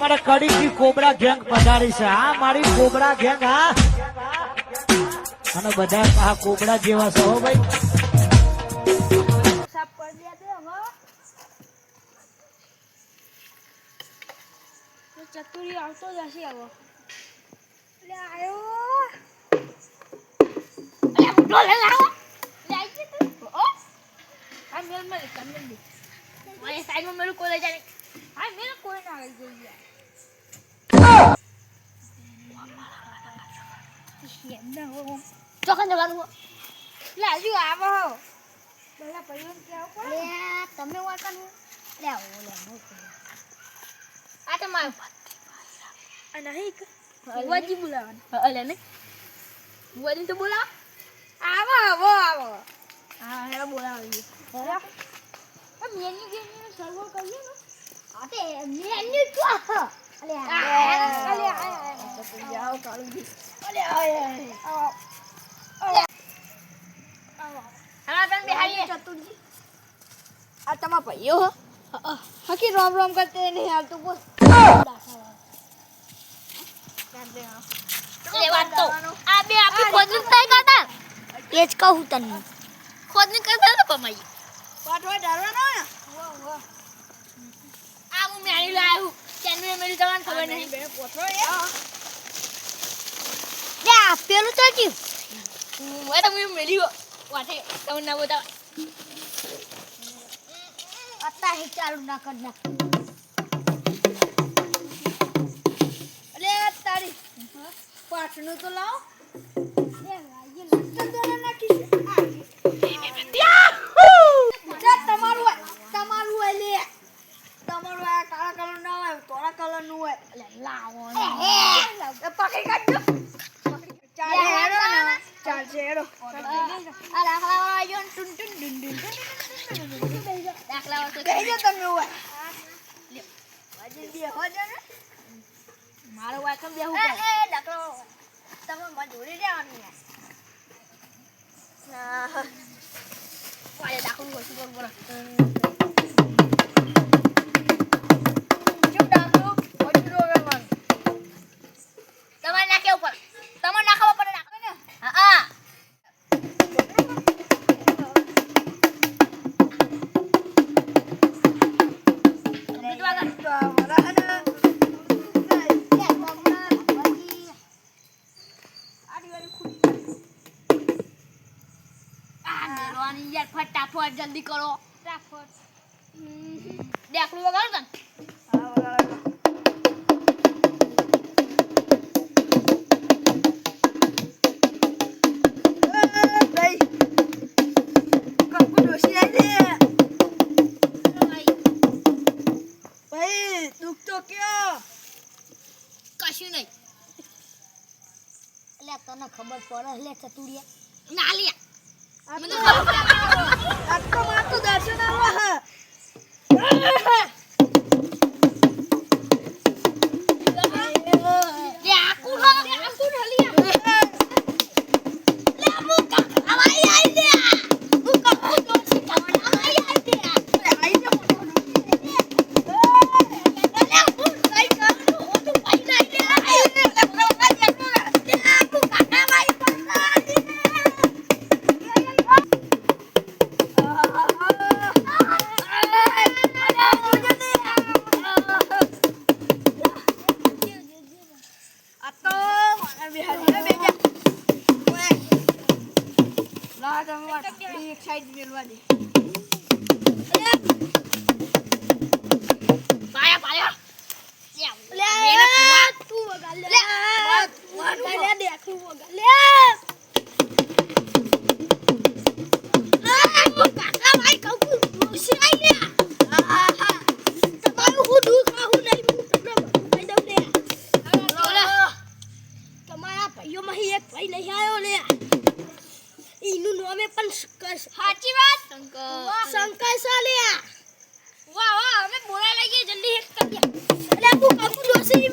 અમારે કડીકી cobra gang પધારી છે. હા, મારી કોબરા ગેંગ, હા. અને બધા આ કોબરા જેવા છે, ભાઈ. ચતુરી આવતો જ હશે હવે એટલે આયો. અરે ઉઠો, લે, લાવો. લે, આઈ ગઈ તું. ઓ આ મેલ મેલ મારે મેલું કોઈ જાય હા, મેલ કોઈ ના આવી ગઈ યાર ચોકન જવાનું હો લે હજુ આવો là પેલા ભાઈઓને કહેવું પડે ને. તમે વાંચવાનું લે આવો લે હું કહું. આ તમારું આ નહીં બુવાજી બોલાવવાનું અલે ને બુવાજી તો બોલાવો આવો આવો આવો હા હેડો બોલાવી હેડો આ મેન્યુ ગેમ્યુ vào કરીએ ને આ તે મેન્યુ તો đó આ, miếng như cái આ, આ. તો cái gì અલે આ, આ, miếng như આવો તમારા ભાઈઓ હકી રોમ રોમ કરતે નહીં હાલતું બોલ એ જ કહું તને ખોદની કરતા ને પમાઈ પાઠવા ડારવાનો ને આ હું મેણી લાવ્યો જવાનું ખબર નહીં. બે પોથરો લે આ પેલું તો જીવ હું તો મેં મેળી વાટે તમને ના બતાવ. અત્યારે ચાલુ ના કર નાખ. અલે તારી. પાટનું તો લાવ લે લાગી લટકન તો ના નાખીશ જા તમારું હોય તમારું હોય લે તમારું આ કાળા કલર ના હોય ધોળા કલરનું હોય એટલે લાવો ને. એ પકડી કાઢજો ચાલે હેડો ને ચાલશે હેડો આ દાખલા વાળા જો ટુન ટુન ડુન ડુન ટુન ટુન ટુન ટુન. દાખલા કહેજો તમે હોય. હજી બે હો છે ને. મારો વાકમ બેહું એ એ લકડો તમે દેવાનું યાર ના. વાય દાખલ હોય બોલ બોલ. જલ્દી કરો. દાખલું વગાડો તને કશું નહીં. એટલે તને ખબર પડે લે ચતુડિયા ના લ્યા મને ખબર લે પાયા પાયા. લે. તું વગા લે. દેખું વગા લે કાકા ભાઈ કહું સિવાય લે તમારું હું દૂધ ખાવું નહીં હું તમને બધું કહી દઉં લે તમારા ભાઈઓમાંથી એક ભાઈ નહીં આવ્યો લે એનું નામે પણ શંકર છે. સાચી વાત શંકર શંકર સાલિયા વાહ વાહ અમે બોલા લાગીએ જલ્દી હેક કરી દે એટલે તું કાકુ ડોસી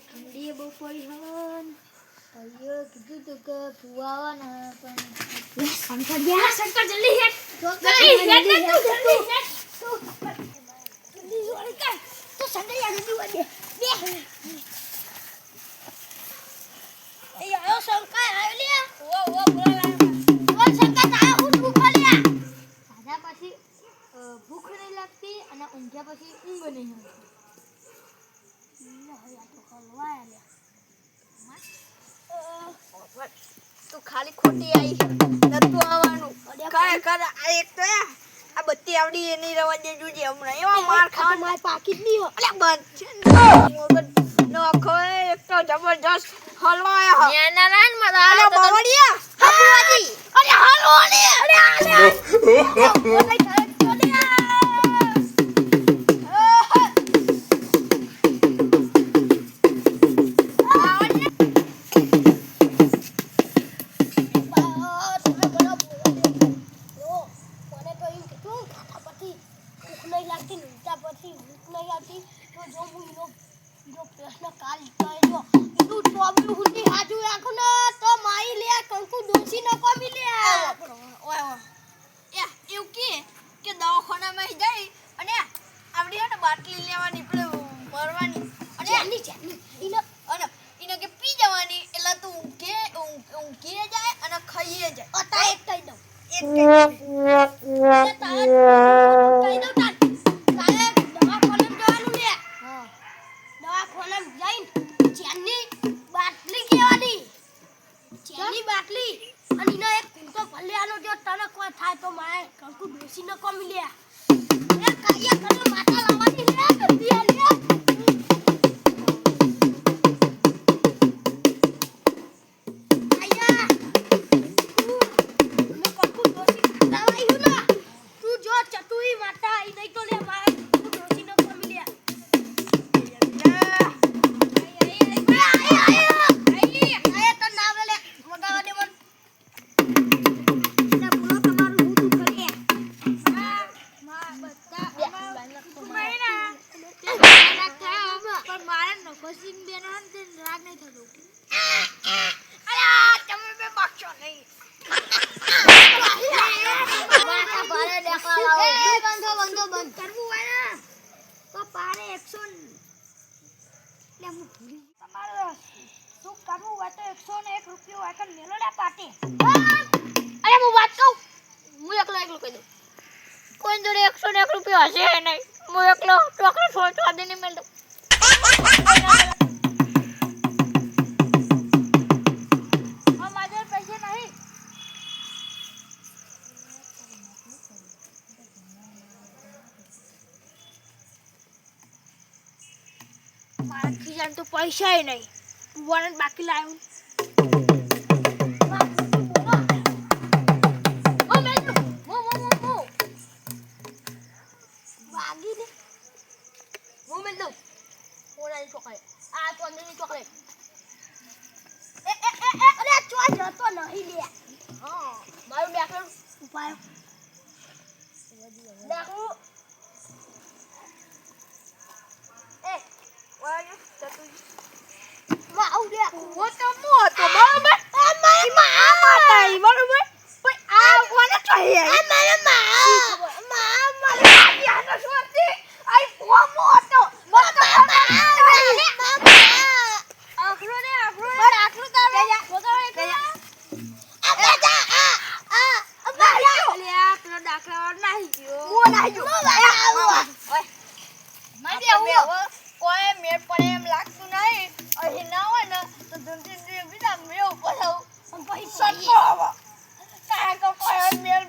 ઠંડી બહુ પડી હન ભાઈઓ કીધું કીધું તું કે ફુવા આવવાના પણ શંકર ગયા શંકર જલ્દી હેડ જલ્દી હેડ ને તું જલ્દી હેડ તો સંડે યાર જલ્દી બે. એ આયો શંકર આયો લે ઓ ઓ બોલા બોલ શંકર આયો હું ભૂખ લ્યા. ખાધા પછી ભૂખ નહીં લાગતી અને ઊંઘ્યા પછી ઊંઘ નહીં આવતી. તો ખાલી ખોટી આવી નતું આવવાનું. કરે કરે આ એક તો આ બત્તી આવડી એની રવા દે જોજે હમણાં. એવા માર ખાવા માર પાકીટ નહીં હોય અલ્યા બંધ છે ને. નખો એક તો જબરજસ્ત હલવાયા હા. ન્યાના રાન મારા અલ્યા બાવળિયા હાપુવાજી અલ્યા હલવા લે અરે આલે તો મારે કંકુ ડોસી ન કોમી લે. એ કાયા કરે માતા લાવવાની લે એકસો ને એક રૂપિયો તો મેલો ને પાટે. અરે હું વાત કહું હું એકલો એકલો કહી દઉં. કોઈ જોડે એકસો ને એક રૂપિયો હશે નહીં. હું એકલો ચોકલેટ ફોન આદિ નહીં મેળ દઉં. મારા ખિસ્સામાં તો પૈસા નહીં. ભુવાને બાકી લાવ્યું આ અંદરની ચોકલેટ એ એ એ હા મારું માં માં આ આ મારે આનો શું આઈ મોટો મોટો આખરો ને આખરો પણ આટલું તારે વગાડો એક અલે આ પેલો દાખલા વાળો નાહી ગયો હું નાહી ગયો ઓય મારી આપણે હવે કોઈ એમ લાગતું નહીં. અહીં ના હોય ને તો ધનથી બીજા મેળ ઉપર આવું પછી સટકો આવો. કારણ કે કોઈ મેળ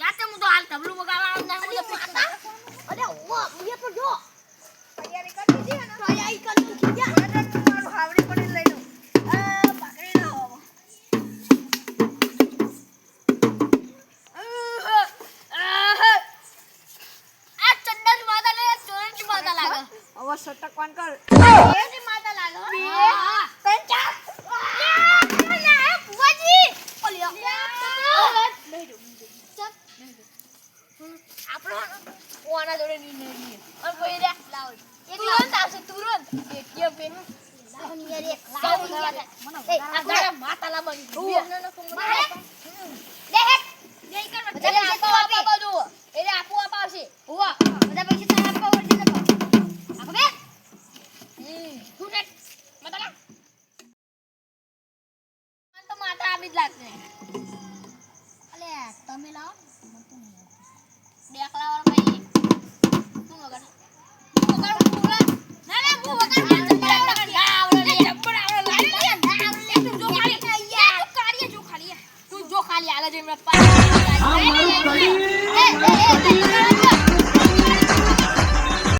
જાતે હું તો હાલ તબલું વગાડવા અંદર હું તો માતા અરે ઓ મુજે તો જો. તૈયારી કરી દીધી ને તૈયારી કરી દીધી સટકવાન કર. તુરંત આવશે. તુરંત. ATM pin. તમે લાવો ડેકલા